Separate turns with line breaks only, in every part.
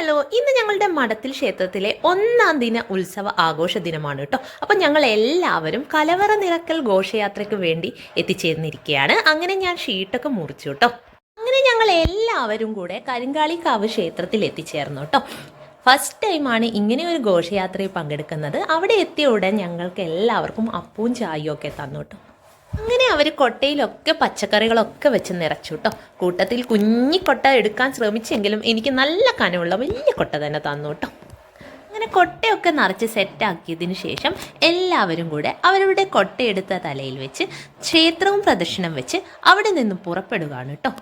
Hello ഇന്ന് ഞങ്ങളുടെ മഠത്തിൽ ക്ഷേത്രത്തിലെ ഒന്നാം ദിന ഉത്സവ ആഘോഷ ദിനമാണ് കേട്ടോ. അപ്പം ഞങ്ങൾ എല്ലാവരും കലവറ നിറക്കൽ ഘോഷയാത്രയ്ക്ക് വേണ്ടി എത്തിച്ചേർന്നിരിക്കുകയാണ്. അങ്ങനെ ഞാൻ ഷീട്ടൊക്കെ മുറിച്ചു കേട്ടോ. അങ്ങനെ ഞങ്ങൾ എല്ലാവരും കൂടെ കരിങ്കാളിക്കാവ് ക്ഷേത്രത്തിൽ എത്തിച്ചേർന്നു കേട്ടോ. ഫസ്റ്റ് ടൈമാണ് ഇങ്ങനെ ഒരു ഘോഷയാത്രയിൽ പങ്കെടുക്കുന്നത്. അവിടെ എത്തിയ ഉടൻ ഞങ്ങൾക്ക് എല്ലാവർക്കും അപ്പവും ചായയും ഒക്കെ തന്നു കേട്ടോ. അങ്ങനെ അവർ കൊട്ടയിലൊക്കെ പച്ചക്കറികളൊക്കെ വെച്ച് നിറച്ചു കേട്ടോ കൂട്ടത്തിൽ കുഞ്ഞി കൊട്ട എടുക്കാൻ ശ്രമിച്ചെങ്കിലും എനിക്ക് നല്ല കനമുള്ള വലിയ കൊട്ട തന്നെ തന്നു കേട്ടോ അങ്ങനെ കൊട്ടയൊക്കെ നിറച്ച് സെറ്റാക്കിയതിന് ശേഷം എല്ലാവരും കൂടെ അവരുടെ കൊട്ടയെടുത്ത തലയിൽ വെച്ച് ക്ഷേത്രവും പ്രദക്ഷിണം വെച്ച് അവിടെ നിന്ന് പുറപ്പെടുകയാണ് കേട്ടോ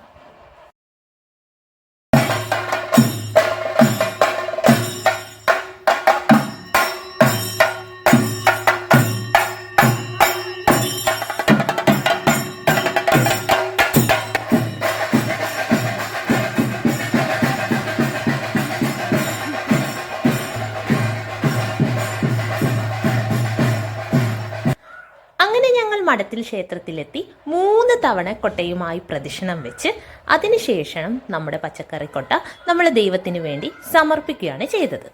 മഠത്തിൽ ക്ഷേത്രത്തിലെത്തി മൂന്ന് തവണ കൊട്ടയുമായി പ്രദക്ഷിണം വെച്ച് അതിനുശേഷം നമ്മുടെ പച്ചക്കറിക്കൊട്ട നമ്മൾ ദൈവത്തിന് വേണ്ടി സമർപ്പിക്കുകയാണ് ചെയ്തത്.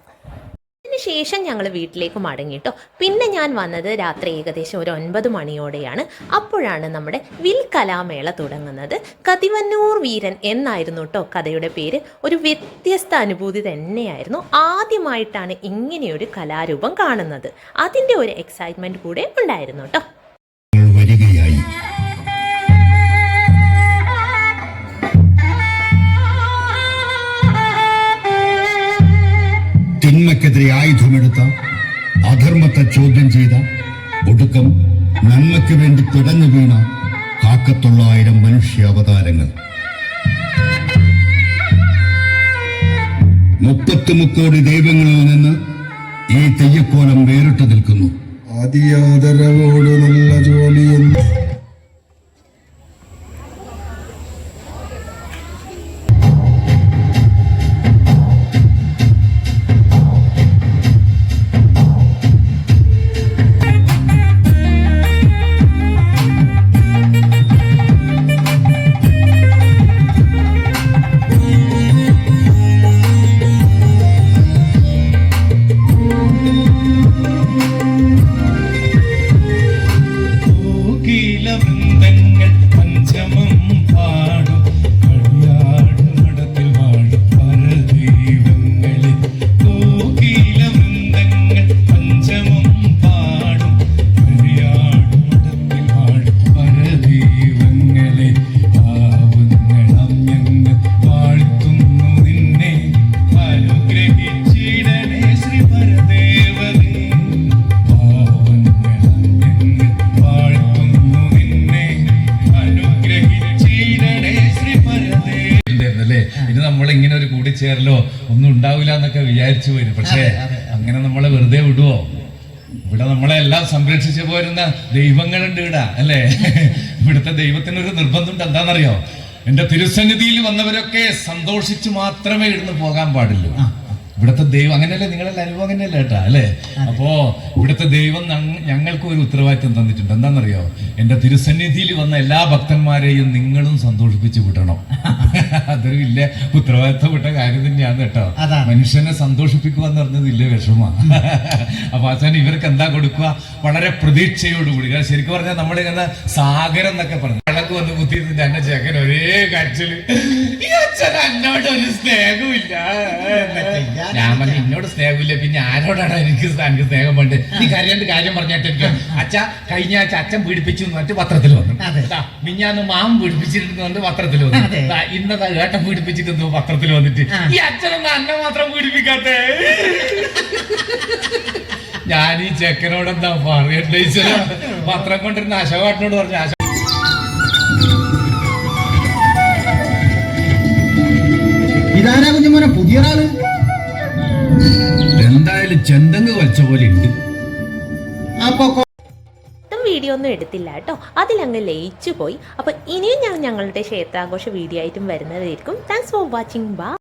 അതിനുശേഷം ഞങ്ങൾ വീട്ടിലേക്ക് മടങ്ങിയിട്ടോ പിന്നെ ഞാൻ വന്നത് രാത്രി ഏകദേശം ഒരു ഒൻപത് മണിയോടെയാണ്. അപ്പോഴാണ് നമ്മുടെ വിൽ കലാമേള തുടങ്ങുന്നത്. കതിവന്നൂർ വീരൻ എന്നായിരുന്നു കേട്ടോ കഥയുടെ പേര്. ഒരു വ്യത്യസ്ത അനുഭൂതി തന്നെയായിരുന്നു. ആദ്യമായിട്ടാണ് ഇങ്ങനെയൊരു കലാരൂപം കാണുന്നത്. അതിന്റെ ഒരു എക്സൈറ്റ്മെന്റ് കൂടെ ഉണ്ടായിരുന്നു കേട്ടോ
തിന്മയ്ക്കെതിരെ ആയുധമെടുത്ത അധർമ്മത്തെ ചോദ്യം ചെയ്ത ഒടുക്കം നന്മയ്ക്ക് വേണ്ടി പിടഞ്ഞു വീണ കാക്കത്തൊള്ളായിരം മനുഷ്യ അവതാരങ്ങൾ. മുപ്പത്തി മുക്കോടി ദൈവങ്ങളിൽ നിന്ന് ഈ തെയ്യക്കോലം വേറിട്ട് നിൽക്കുന്നു.
ആദിയാദരവോട് നല്ല ജോലിയെന്ന്
കൂടിച്ചേരലോ ഒന്നും ഉണ്ടാവില്ല എന്നൊക്കെ വിചാരിച്ചു വരും പക്ഷേ അങ്ങനെ നമ്മളെ വെറുതെ വിടുവോ? ഇവിടെ നമ്മളെ എല്ലാം സംരക്ഷിച്ചു പോരുന്ന ദൈവങ്ങളുണ്ട് ഇവിടെ അല്ലേ? ഇവിടുത്തെ ദൈവത്തിനൊരു നിർബന്ധമുണ്ട്. എന്താണെന്നറിയോ? എന്റെ തിരുസന്നിധിയിൽ വന്നവരൊക്കെ സന്തോഷിച്ചു മാത്രമേ ഇവിടുന്ന് പോകാൻ പാടുള്ളൂ. ഇവിടുത്തെ ദൈവം അങ്ങനെയല്ലേ? നിങ്ങളെല്ലാം അനുഭവം അങ്ങനെയല്ലേ കേട്ടാ അല്ലേ? അപ്പോ ഇവിടുത്തെ ദൈവം ഞങ്ങ- ഞങ്ങൾക്ക് ഒരു ഉത്തരവാദിത്വം തന്നിട്ടുണ്ട്. എന്താണെന്നറിയോ? എന്റെ തിരുസന്നിധിയിൽ വന്ന എല്ലാ ഭക്തന്മാരെയും നിങ്ങളും സന്തോഷിപ്പിച്ചു വിടണം അതൊരു വലിയ ഉത്തരവാദിത്തപ്പെട്ട കാര്യം തന്നെയാണ് കേട്ടോ. മനുഷ്യനെ സന്തോഷിപ്പിക്കുക എന്ന് പറഞ്ഞത് വലിയ വിഷമമാണ്. അപ്പൊ ആശാൻ ഇവർക്ക് എന്താ കൊടുക്കുക? വളരെ പ്രതീക്ഷയോടുകൂടി. കാരണം ശരിക്കും പറഞ്ഞാൽ നമ്മളിങ്ങനെ സാഗരം എന്നൊക്കെ പറഞ്ഞു. വെള്ളക്ക് വന്ന് കുത്തിയിട്ട് എന്നെ ചേക്കൻ ഒരേ കാഴ്ചയിൽ ഈ അച്ഛൻ എന്നോട് ഒരു സ്നേഹമില്ല ഞാൻ പറഞ്ഞു എന്നോട് സ്നേഹമില്ല പിന്നെ ആരോടാണ് എനിക്ക് എനിക്ക് സ്നേഹം വേണ്ടത്? നീ കരയാണ്ട് കാര്യം പറഞ്ഞിട്ട് എനിക്ക് അച്ഛ കഴിഞ്ഞ ആഴ്ച അച്ഛൻ പീഡിപ്പിച്ചു എന്ന് പറഞ്ഞിട്ട് പത്രത്തിൽ വന്നു. മിഞ്ഞാന്ന് മാം പീഡിപ്പിച്ചിരുന്നു പത്രത്തിൽ വന്നു. ഇന്നത്തെ ഇന്നതാ ഏട്ടൻ പീഡിപ്പിച്ചിരുന്നു പത്രത്തിൽ വന്നിട്ട്. ഈ അച്ഛനൊന്നും അന്നെ മാത്രം പീഡിപ്പിക്കാത്തേ. ഞാൻ ഈ ചെക്കനോട് എന്താ പറയണ്ടേ? പത്രം കൊണ്ടിരുന്ന അശോകാട്ടിനോട് പറഞ്ഞു അശോക
ഇതാരാ കുഞ്ഞുമോനെ? പുതിയ ഒരാൾ
എന്തായാലും ചെന്തങ്ങ് വലിച്ച പോലെ ഉണ്ട്.
അപ്പൊ
വീഡിയോ ഒന്നും എടുത്തില്ല കേട്ടോ. അതിലങ്ങ് ലയിച്ചു പോയി. അപ്പോൾ ഇനിയും ഞാൻ ഞങ്ങളുടെ ക്ഷേത്രാഘോഷ വീഡിയോ ആയിട്ടും വരുന്നതായിരിക്കും. താങ്ക്സ് ഫോർ വാച്ചിങ് ബാ